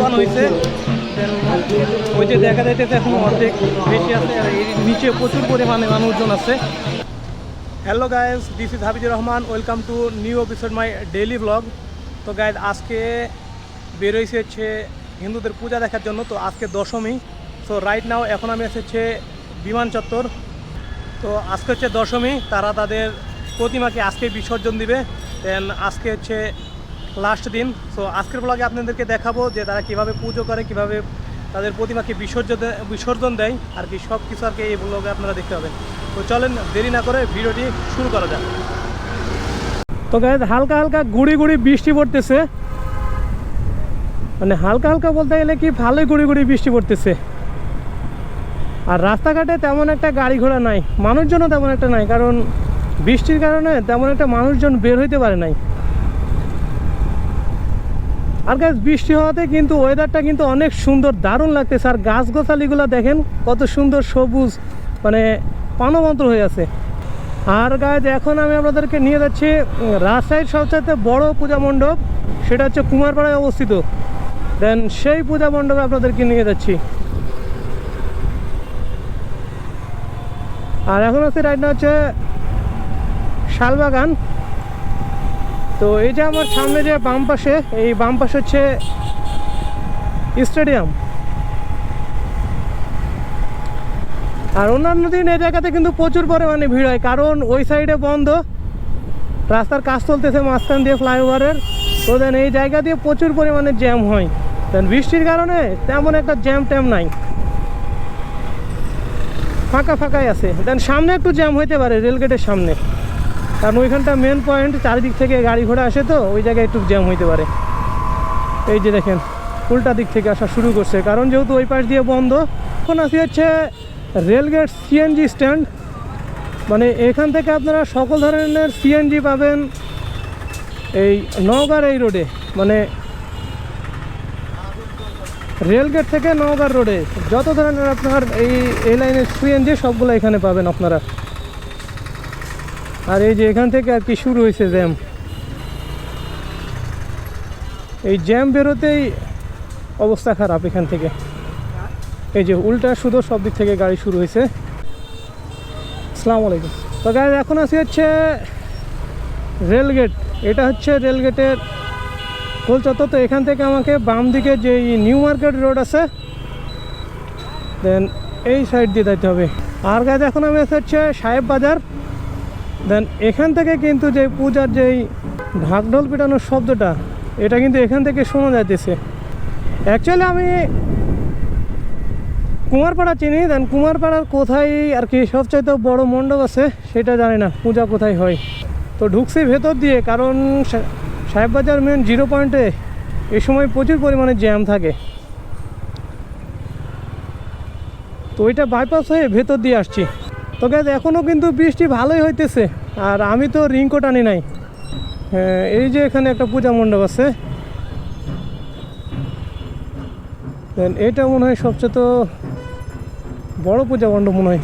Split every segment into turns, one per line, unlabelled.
ডুবানো হয়েছে। ওই যে দেখা যাইতেছে এখন অর্ধেক বেশি আছে আর এর নিচে প্রচুর পরিমাণে মানুষজন আছে। Hello guys this is Habijur Rahman welcome to new episode my daily vlog তো গাইজ আজকে বেরোইছে হচ্ছে হিন্দুদের পূজা দেখার জন্য, তো আজকে দশমী। সো রাইট নাও এখন আমি এসেছে বিমান চত্বর। তো আজকে হচ্ছে দশমী, তারা তাদের প্রতিমাকে আজকে বিসর্জন দিবে। দেন আজকে হচ্ছে লাস্ট দিন। সো আজকের ব্লগে আপনাদেরকে দেখাবো যে তারা কীভাবে পুজো করে, কীভাবে তাদের প্রতিমাকে বিসর্জন বিসর্জন দেয়, আর কি সব কিছু আর কি এই ব্লগে আপনারা দেখতে পাবেন। তো চলেন, দেরি না করে ভিডিওটি শুরু করা যাক। তো গাইজ হালকা হালকা গুড়ি গুড়ি বৃষ্টি পড়তেছে। মানে হালকা হালকা বলতে গেলে কি ভালোই গুড়ি গুড়ি বৃষ্টি পড়তেছে। আর রাস্তাঘাটে তেমন একটা গাড়ি ঘোড়া নাই, মানুষজনও তেমন একটা নাই, কারণ বৃষ্টির কারণে তেমন একটা মানুষজন বের হইতে পারে নাই। আর গাছ বৃষ্টি হওয়াতে কিন্তু ওয়েদারটা কিন্তু অনেক সুন্দর, দারুণ লাগতেছে। আর গাছ গোছালিগুলো দেখেন, কত সুন্দর সবুজ মানে প্রাণবন্ত হয়ে আছে। আর গাছ এখন আমি আপনাদেরকে নিয়ে যাচ্ছি রাজশাহীর সবচাইতে বড় পূজা মণ্ডপ, সেটা হচ্ছে কুমারপাড়ায় অবস্থিত। দেন সেই পূজা মণ্ডপে আপনাদেরকে নিয়ে যাচ্ছি। আর এখন আছে রাইট হচ্ছে শালবাগান। তো এই যে আমার সামনে যে বাম পাশে, এই বাম পাশে হচ্ছে স্টেডিয়াম। আর অন্যান্য দিন এই জায়গাতে কিন্তু প্রচুর পরিমাণে ভিড় হয়, কারণ ওই সাইডে বন্ধ। রাস্তার কাজ চলতেছে মাঝখান দিয়ে ফ্লাইওভারের। তো দেন এই জায়গা দিয়ে প্রচুর পরিমাণে জ্যাম হয়। দেন বৃষ্টির কারণে তেমন একটা জ্যাম ট্যাম নাই। ফাঁকা ফাঁকাই আছে। দেন সামনে একটু জ্যাম হইতে পারে রেলগেটের সামনে। কারণ ওইখানটা মেন পয়েন্ট চারিদিক থেকে গাড়ি ঘোড়া আসে তো, ওই জায়গায় একটু জ্যাম হইতে পারে। এই যে দেখেন, উল্টা দিক থেকে আসা শুরু করছে। কারণ যেহেতু ওই পাশ দিয়ে বন্ধ, এখন আসি হচ্ছে রেলগেট সিএনজি স্ট্যান্ড মানে এখান থেকে আপনারা সকল ধরনের সিএনজি পাবেন এই নওগাঁর এই রোডে মানে রেলগেট থেকে নওগাঁ রোডে যত ধরনের আপনার এই এই লাইনের সিএনজি সবগুলো এখানে পাবেন আপনারা। আর এই যে এখান থেকে আর কি শুরু হয়েছে জ্যাম। এই জ্যাম বেরোতেই অবস্থা খারাপ এখান থেকে। এই যে উল্টা শুধু সব দিক থেকে গাড়ি শুরু হয়েছে। আসসালামু আলাইকুম তো গাড়ি এখন আছি হচ্ছে রেলগেট। এটা হচ্ছে রেলগেটের কলচত্বর। তো এখান থেকে আমাকে বাম দিকে যে নিউ মার্কেট রোড আছে দেন এই সাইড দিয়ে যেতে হবে। আর গাছ এখন আমি আছি হচ্ছে সাহেব বাজার। দেন এখান থেকে কিন্তু যে পূজার যেই ঢাকঢোল পেটানোর শব্দটা, এটা কিন্তু এখান থেকে শোনা যাইতেছে। অ্যাকচুয়ালি আমি কুমারপাড়া চিনি দেন কুমারপাড়ার কোথায় আর কি সবচাইতে বড় মণ্ডপ আছে সেটা জানি না, পূজা কোথায় হয়। তো ঢুকছি ভেতর দিয়ে, কারণ সাহেববাজার মেন জিরো পয়েন্টে এ সময় প্রচুর পরিমাণে জ্যাম থাকে। তো ওইটা বাইপাস হয়ে ভেতর দিয়ে আসছি। তো গ্যাস এখনও কিন্তু বৃষ্টি ভালোই হইতেছে। আর আমি তো রিংকোট আনি নাই। হ্যাঁ, এই যে এখানে একটা পূজা মণ্ডপ আছে। Then এটা মনে হয় সবচেয়ে তো বড় পূজা মণ্ডপ মনে হয়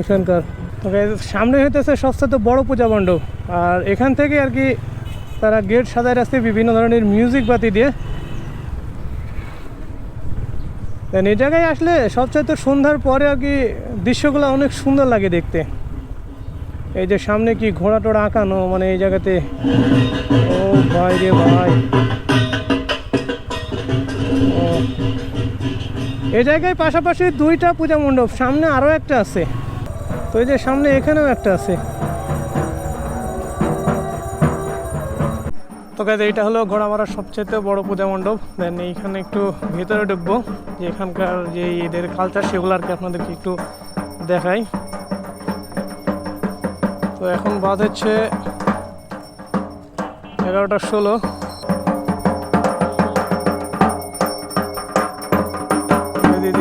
এখানকার। তো guys, সামনে হইতেছে সবচেয়ে তো বড় পূজা মণ্ডপ। আর এখান থেকে আর কি তারা গেট সাজায় রাখছে বিভিন্ন ধরনের মিউজিক বাতি দিয়ে। দেন এই জায়গায় আসলে সবচেয়ে তো সন্ধ্যার পরে আর কি দৃশ্যগুলো অনেক সুন্দর লাগে দেখতে। এই যে সামনে কি ঘোড়া টোড়া আঁকানো মানে এই জায়গাতে। ও ভাই রে ভাই। ও। এই জায়গায় পাশাপাশি দুইটা পূজা মণ্ডপ, সামনে আরও একটা আছে। তো এই যে সামনে এখানেও একটা আছে। তো গাইজ এইটা হলো ঘোড়া ঘোড়ামারার সবচেয়ে বড় পূজা মণ্ডপ। দেন এইখানে একটু ভেতরে ঢুকবো যে এখানকার যে এদের কালচার সেগুলো আর কি আপনাদেরকে একটু দেখাই। তো এখন বাদ হচ্ছে এগারোটা ষোলো।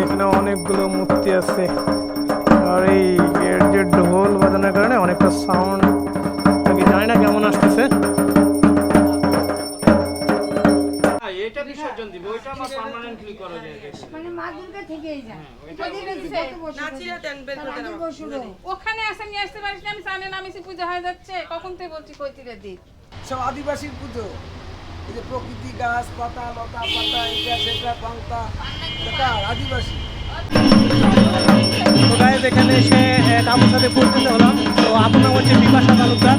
এখানে অনেকগুলো মূর্তি আছে। আর এই এর যে ঢোল বাজানোর কারণে অনেকটা সাউন্ড
বিসর্জন দিবে ওইটা আমার পার্মানেন্টলি করা যায়
মানে মা দুর্গা থেকেই যায়। বছরও।
ওখানে আসে নিয়ে আসতে পারিস না আমি জানি না আমি পূজা হয়ে যাচ্ছে। কখন তুই বলছি কইতিরে দিক
সব আদিবাসীর পুজো। এই যে প্রকৃতি গাছ পাতা লতা পাতা এটা সেটা পান্তা এটা আদিবাসী।
তো গাইজ এখানে এসে আপুর সাথে পরিচিত হলাম। তো আপুর নাম হচ্ছে বিপাশা তালুকদার।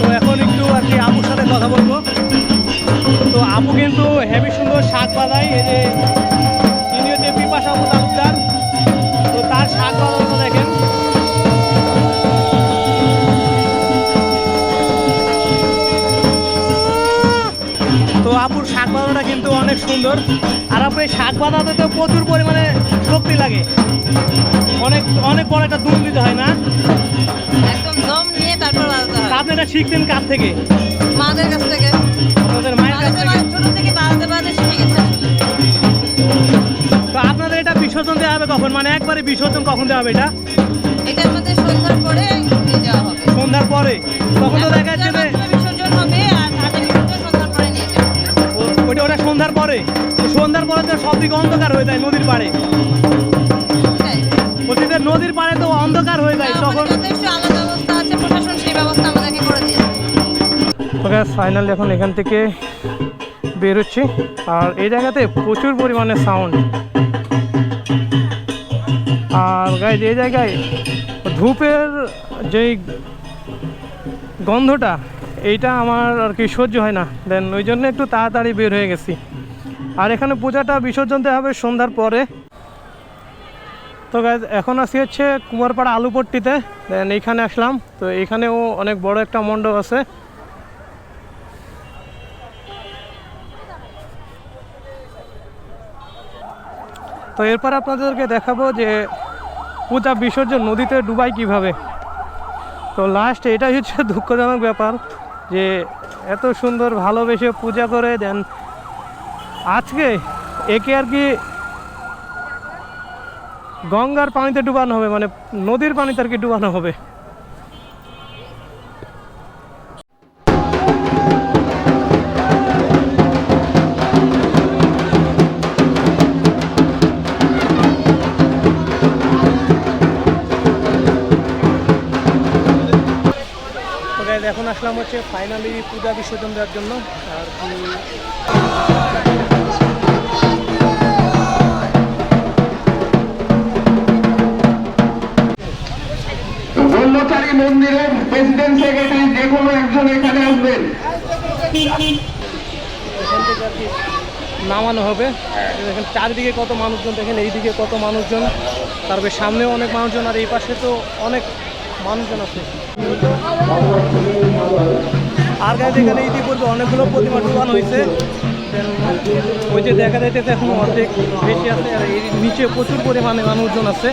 তো এখন একটু আর কি আপুর সাথে কথা বলব। তো আপু কিন্তু হেভি সুন্দর শাক বাঁধায় এই যে ইনি হচ্ছে বিপাশা আপু তালুকদার তো তার শাক বাঁধানোটা দেখেন। তো আপুর শাক বাঁধানোটা কিন্তু অনেক সুন্দর। আর আপু এই শাক বাঁধাতে তো প্রচুর পরিমাণে শক্তি লাগে। অনেক অনেক বড় একটা দুম দিতে হয় না?
একদম দম নিয়ে তারপর হয়।
আপনি এটা শিখতেন কার থেকে?
মাদের কাছ থেকে।
তো আপনাদের এটা বিসর্জন দেওয়া হবে কখন? মানে একবারে বিসর্জন কখন দেওয়া হবে এটা?
এটা আমাদের সন্ধ্যার পরে। হবে
সন্ধ্যার পরে তখন তো দেখা যাচ্ছে
বিসর্জন হবে আর সন্ধ্যার পরে নিয়ে যাওয়া হবে
ওটা সন্ধ্যার পরে। তো সন্ধ্যার পরে তো সব দিকে অন্ধকার হয়ে যায় নদীর পাড়ে।
সেটাই।
নদীর পাড়ে তো অন্ধকার হয়ে যায় তখন
আলাদা ব্যবস্থা আছে প্রশাসন সেই ব্যবস্থা আমাদেরকে করে দিয়েছে।
গ্যাস এখন এখান থেকে বের হচ্ছি আর এই জায়গাতে প্রচুর পরিমাণে সাউন্ড আর গাইজ এই জায়গায় ধূপের যেই গন্ধটা, এইটা আমার আর কি সহ্য হয় না। দেন ওই জন্য একটু তাড়াতাড়ি বের হয়ে গেছি। আর এখানে পূজাটা বিসর্জন দেওয়া হবে সন্ধ্যার পরে। তো গাইজ এখন আসি হচ্ছে কুমারপাড়া আলুপট্টিতে। দেন এইখানে আসলাম। তো এখানেও অনেক বড় একটা মণ্ডপ আছে। তো এরপর আপনাদেরকে দেখাবো যে পূজা বিসর্জন নদীতে ডুবাই কীভাবে। তো লাস্ট এটাই হচ্ছে দুঃখজনক ব্যাপার যে এত সুন্দর ভালোবেসে পূজা করে দেন আজকে একে আর কি গঙ্গার পানিতে ডুবানো হবে মানে নদীর পানিতে আর কি ডুবানো হবে। আসলাম হচ্ছে ফাইনালি পূজা বিসর্জন দেওয়ার জন্য। আর কি
মন্দিরের প্রেসিডেন্ট সেক্রেটারি যে কোনো একজন এখানে আসবেন।
এখান থেকে আর কি নামানো হবে। দেখেন চারিদিকে কত মানুষজন দেখেন এইদিকে কত মানুষজন তারপরে সামনেও অনেক মানুষজন আর এই পাশে তো অনেক মানুষজন আছে। আর গাছ এখানে ইতিপূর্বে অনেকগুলো প্রতিমা ডুবানো হয়েছে। ওই যে দেখা যাইতেছে এখন অর্ধেক বেশি আছে, আর এর নিচে প্রচুর পরিমাণে মানুষজন আছে।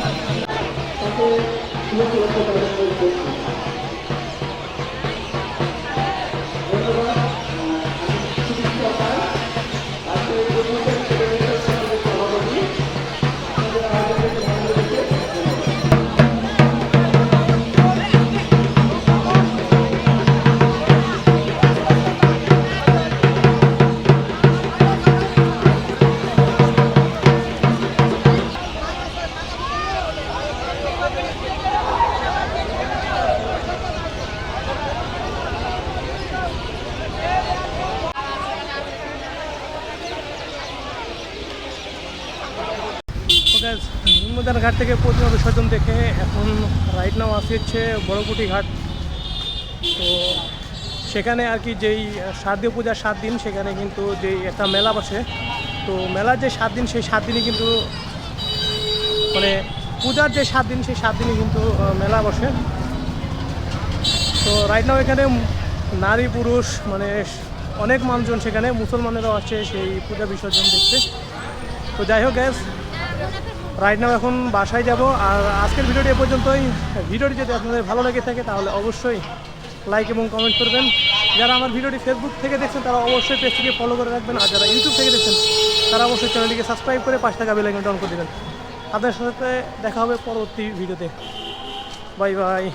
নিম্নদান ঘাট থেকে প্রতিমা বিসর্জন দেখে এখন রাইট নাও আসি হচ্ছে বড়কুটি ঘাট। তো সেখানে আর কি যেই শারদীয় পূজার সাত দিন, সেখানে কিন্তু যেই একটা মেলা বসে। তো মেলার যে সাত দিন, সেই সাত দিনই কিন্তু মানে পূজার যে সাত দিন, সেই সাত দিনই কিন্তু মেলা বসে। তো রাইট নাও এখানে নারী, পুরুষ মানে অনেক মানুষজন সেখানে, মুসলমানেরাও আছে সেই পূজা বিসর্জন দেখতে। তো যাই হোক গ্যাস রাইট নাও এখন বাসায় যাব। আর আজকের ভিডিওটি এ পর্যন্তই। ভিডিওটি যদি আপনাদের ভালো লেগে থাকে, তাহলে অবশ্যই লাইক এবং কমেন্ট করবেন। যারা আমার ভিডিওটি ফেসবুক থেকে দেখছেন, তারা অবশ্যই পেজটিকে ফলো করে রাখবেন। আর যারা ইউটিউব থেকে দেখছেন, তারা অবশ্যই চ্যানেলটিকে সাবস্ক্রাইব করে পাঁচ টাকা বেল ডাউন অন করে দেবেন। আপনাদের সাথে দেখা হবে পরবর্তী ভিডিওতে। Bye bye